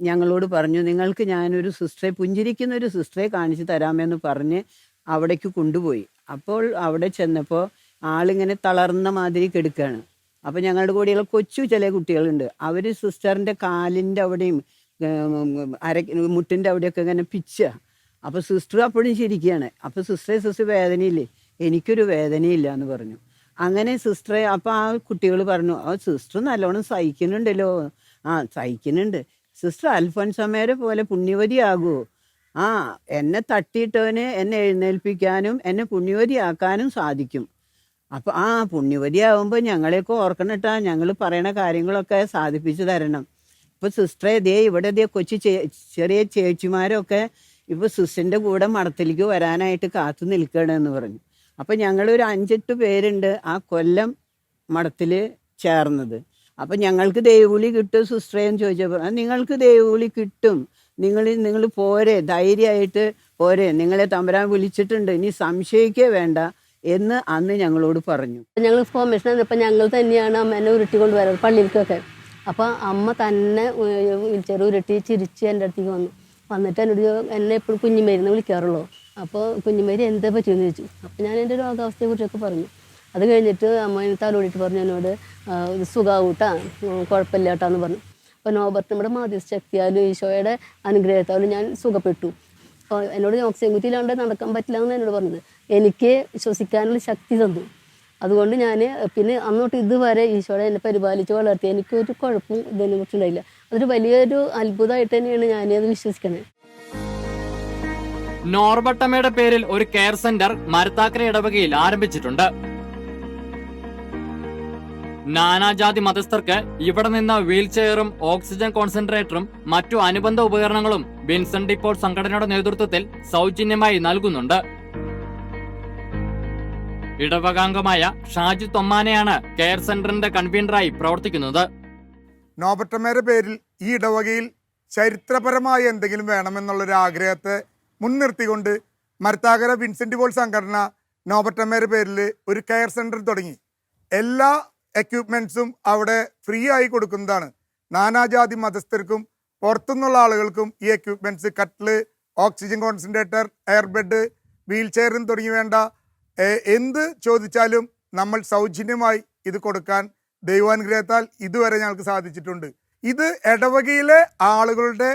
ഞങ്ങളോട് പറഞ്ഞു നിങ്ങൾക്ക് ഞാനൊരു സിസ്റ്ററെ പുഞ്ചിരിക്കുന്ന ഒരു സിസ്റ്ററെ കാണിച്ചു തരാമെന്ന് പറഞ്ഞ് അവിടേക്ക് കൊണ്ടുപോയി. അപ്പോൾ അവിടെ ചെന്നപ്പോൾ ആളിങ്ങനെ തളർന്ന മാതിരി കെടുക്കുകയാണ് അപ്പോൾ ഞങ്ങളുടെ കൂടെയുള്ള കൊച്ചു ചില കുട്ടികളുണ്ട് അവർ സിസ്റ്ററിന്റെ കാലിന്റെ അവിടെയും അര മുട്ടിന്റെ അവിടെയൊക്കെ ഇങ്ങനെ പിച്ച. അപ്പോൾ സിസ്റ്റർ അപ്പോഴും ചിരിക്കുകയാണ് അപ്പോൾ സിസ്റ്ററെ സിസ്റ്റർ വേദനയില്ലേ? എനിക്കൊരു വേദനയില്ല എന്ന് പറഞ്ഞു. അങ്ങനെ സിസ്റ്ററെ അപ്പോൾ ആ കുട്ടികൾ പറഞ്ഞു ആ സിസ്റ്റർ നല്ലോണം സഹിക്കുന്നുണ്ടല്ലോ. ആ സഹിക്കുന്നുണ്ട്. സിസ്റ്റർ അൽഫോൻസമേരെ പോലെ പുണ്യവതിയാകുമോ ആ എന്നെ തട്ടിയിട്ടവന് എന്നെ എഴുന്നേൽപ്പിക്കാനും എന്നെ പുണ്യവതിയാക്കാനും സാധിക്കും. അപ്പൊ ആ പുണ്യവതിയാവുമ്പോൾ ഞങ്ങളെയൊക്കെ ഓർക്കണട്ടാ ഞങ്ങൾ പറയണ കാര്യങ്ങളൊക്കെ സാധിപ്പിച്ചു തരണം. ഇപ്പൊ സിസ്റ്ററെ ദേ ഇവിടെ ദേ കൊച്ചു ചെറിയ ചേച്ചിമാരൊക്കെ ഇപ്പൊ സിസ്റ്ററിന്റെ കൂടെ മഠത്തിലേക്ക് വരാനായിട്ട് കാത്തു നിൽക്കണമെന്ന് പറഞ്ഞു. അപ്പൊ ഞങ്ങളൊരു അഞ്ചെട്ട് പേരുണ്ട് ആ കൊല്ലം മഠത്തിൽ ചേർന്നത്. അപ്പം ഞങ്ങൾക്ക് ദൈവവിളി കിട്ടും സിസ്റ്ററേന്ന് ചോദിച്ചപ്പോൾ "ആ, നിങ്ങൾക്ക് ദൈവവിളി കിട്ടും. നിങ്ങൾ നിങ്ങൾ പോരെ ധൈര്യമായിട്ട് പോരെ. നിങ്ങളെ തമ്പരാൻ വിളിച്ചിട്ടുണ്ട്. ഇനി സംശയിക്കേ വേണ്ട എന്ന് അന്ന് ഞങ്ങളോട് പറഞ്ഞു. ഞങ്ങൾ ഫോർമേഷൻ ഇപ്പം ഞങ്ങൾ തന്നെയാണ് അമ്മേനെ ഉരുട്ടിക്കൊണ്ട് വരാറ് പള്ളിയിലേക്കൊക്കെ അപ്പോൾ അമ്മ തന്നെ ചെറു ഉരുട്ടി ചിരിച്ച് എന്റെ അടുത്തേക്ക് വന്നു. വന്നിട്ട് എന്നോട് എന്നെ എപ്പോഴും കുഞ്ഞുമേരിന്ന് വിളിക്കാറുള്ളൂ? അപ്പോൾ കുഞ്ഞിമേരി എന്താ പറ്റിയെന്ന് ചോദിച്ചു. അപ്പോൾ ഞാൻ എന്റെ രോഗാവസ്ഥയെ കുറിച്ചൊക്കെ പറഞ്ഞു. അത് കഴിഞ്ഞിട്ട് അമ്മ തലോടിയിട്ട് പറഞ്ഞു എന്നോട് ഇത് സുഖാവൂട്ടാ കുഴപ്പമില്ല കേട്ടാന്ന് പറഞ്ഞു. അപ്പോൾ നോബർട്ട് നമ്മുടെ മാധ്യസ്ഥ ശക്തിയാലും ഈശോയുടെ അനുഗ്രഹത്താലും ഞാൻ സുഖപ്പെട്ടു. അപ്പോൾ എന്നോട് ഓക്സിജൻ കുറ്റിയിലാണ്ട് നടക്കാൻ പറ്റില്ല എന്ന് എന്നോട് പറഞ്ഞത്. എനിക്ക് ശ്വസിക്കാനുള്ള ശക്തി തന്നു. അതുകൊണ്ട് ഞാൻ പിന്നെ അന്നോട്ട് ഇതുവരെ ഈശോടെ എന്നെ പരിപാലിച്ച് വളർത്തി. എനിക്കൊരു കുഴപ്പവും ഇതിനെ കുറിച്ചുണ്ടായില്ല അതൊരു വലിയൊരു അത്ഭുതമായിട്ട് തന്നെയാണ് അത് വിശ്വസിക്കുന്നത് നോർബട്ടമ്മയുടെ പേരിൽ ഒരു കെയർ സെന്റർ മരത്താക്കര ഇടവകയിൽ ആരംഭിച്ചിട്ടുണ്ട്. നാനാജാതി മതസ്ഥർക്ക് ഇവിടെ നിന്ന് വീൽ ചെയറും ഓക്സിജൻ കോൺസെൻട്രേറ്ററും മറ്റു അനുബന്ധ ഉപകരണങ്ങളും ബിൻസൺ ഡിപ്പോൾ സംഘടനയുടെ നേതൃത്വത്തിൽ സൗജന്യമായി നൽകുന്നുണ്ട്. ഇടവകാംഗമായ ഷാജി തൊമ്മാനെയാണ് കെയർ സെന്ററിന്റെ കൺവീനറായി പ്രവർത്തിക്കുന്നത്. നോബട്ടമ്മയുടെ പേരിൽ ഈ ഇടവകയിൽ ചരിത്രപരമായ എന്തെങ്കിലും വേണമെന്നുള്ളൊരു ആഗ്രഹത്തെ മുൻനിർത്തിക്കൊണ്ട് മരത്താകര വിൻസെന്റ് പോൾ സംഘടന നോബട്ടമ്മയുടെ പേരിൽ ഒരു കെയർ സെന്റർ തുടങ്ങി. എല്ലാ എക്യുപ്മെന്റ്സും അവിടെ ഫ്രീ ആയി കൊടുക്കുന്നതാണ്. നാനാജാതി മതസ്ഥർക്കും പുറത്തുനിന്നുള്ള ആളുകൾക്കും ഈ എക്യുപ്മെന്റ്സ് കട്ടിൽ oxygen concentrator air bed wheel ചെയറും തുടങ്ങി വേണ്ട. എന്ത് ചോദിച്ചാലും നമ്മൾ സൗജന്യമായി ഇത് കൊടുക്കാൻ ദൈവാനുഗ്രഹത്താൽ ഇതുവരെ ഞങ്ങൾക്ക് സാധിച്ചിട്ടുണ്ട്. ഇത് ഇടവകയിലെ ആളുകളുടെ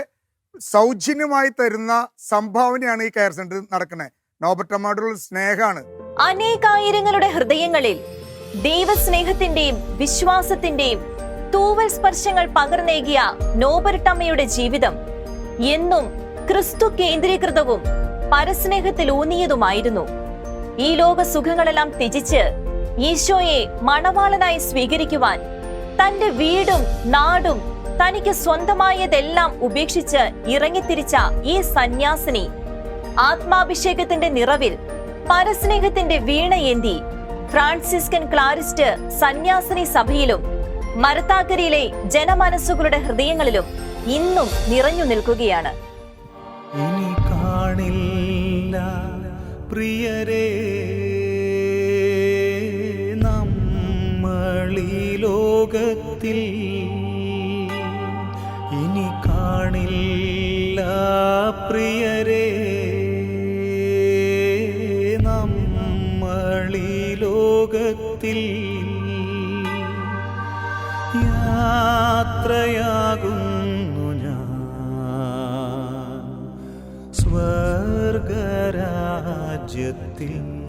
സൗജന്യമായി തരുന്ന സംഭാവനയാണ് ഈ കെയർ സെന്റർ നടക്കുന്നത് നോബട്ടമ്മയോടുള്ള സ്നേഹമാണ്. അനേകായിരങ്ങളുടെ ഹൃദയങ്ങളിൽ ദൈവസ്നേഹത്തിന്റെയും വിശ്വാസത്തിന്റെയും തൂവൽ സ്പർശങ്ങൾ പകർന്നേകിയ നോബർട്ടമ്മയുടെ ജീവിതം എന്നും ക്രിസ്തു കേന്ദ്രീകൃതവും പരസ്നേഹത്തിൽ ഊന്നിയതുമായിരുന്നു. ഈ ലോക സുഖങ്ങളെല്ലാം ത്യജിച്ച് ഈശോയെ മണവാളനായി സ്വീകരിക്കുവാൻ തന്റെ വീടും നാടും തനിക്ക് സ്വന്തമായതെല്ലാം ഉപേക്ഷിച്ച് ഇറങ്ങിത്തിരിച്ച ഈ സന്യാസിനി ആത്മാഭിഷേകത്തിന്റെ നിറവിൽ പരസ്നേഹത്തിന്റെ വീണയേന്തി ഫ്രാൻസിസ്കൻ ക്ലാരിസ്റ്റ് സന്യാസിനി സഭയിലും മരത്താക്കരയിലെ ജനമനസ്സുകളുടെ ഹൃദയങ്ങളിലും ഇന്നും നിറഞ്ഞു നിൽക്കുകയാണ്. ഇനി കാണില്ല പ്രിയരേ 听